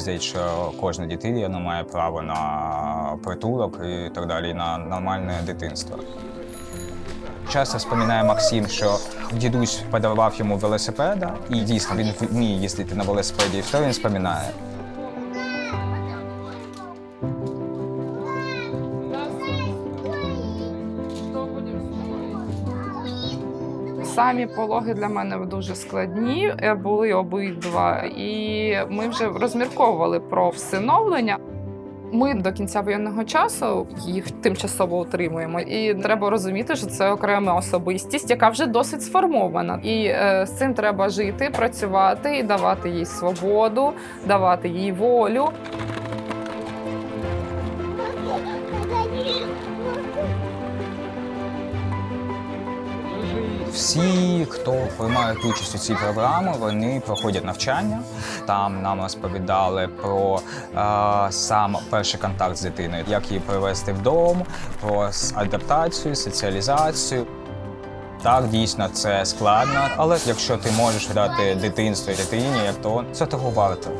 здається, що кожна дитина має право на притулок і так далі, на нормальне дитинство. Часто вспоминає Максим, що дідусь подарував йому велосипеда, і дійсно він вміє їздити на велосипеді. І що він вспоминає? Самі пологи для мене дуже складні е, були обидва, і ми вже розмірковували про всиновлення. Ми до кінця воєнного часу їх тимчасово утримуємо, і треба розуміти, що це окрема особистість, яка вже досить сформована. І е, з цим треба жити, працювати і давати їй свободу, давати їй волю. Всі, хто приймають участь у цій програмі, вони проходять навчання. Там нам розповідали про е, сам перший контакт з дитиною, як її привести вдомо, про адаптацію, соціалізацію. Так, дійсно, це складно, але якщо ти можеш дати дитинство дитині, то це того варто.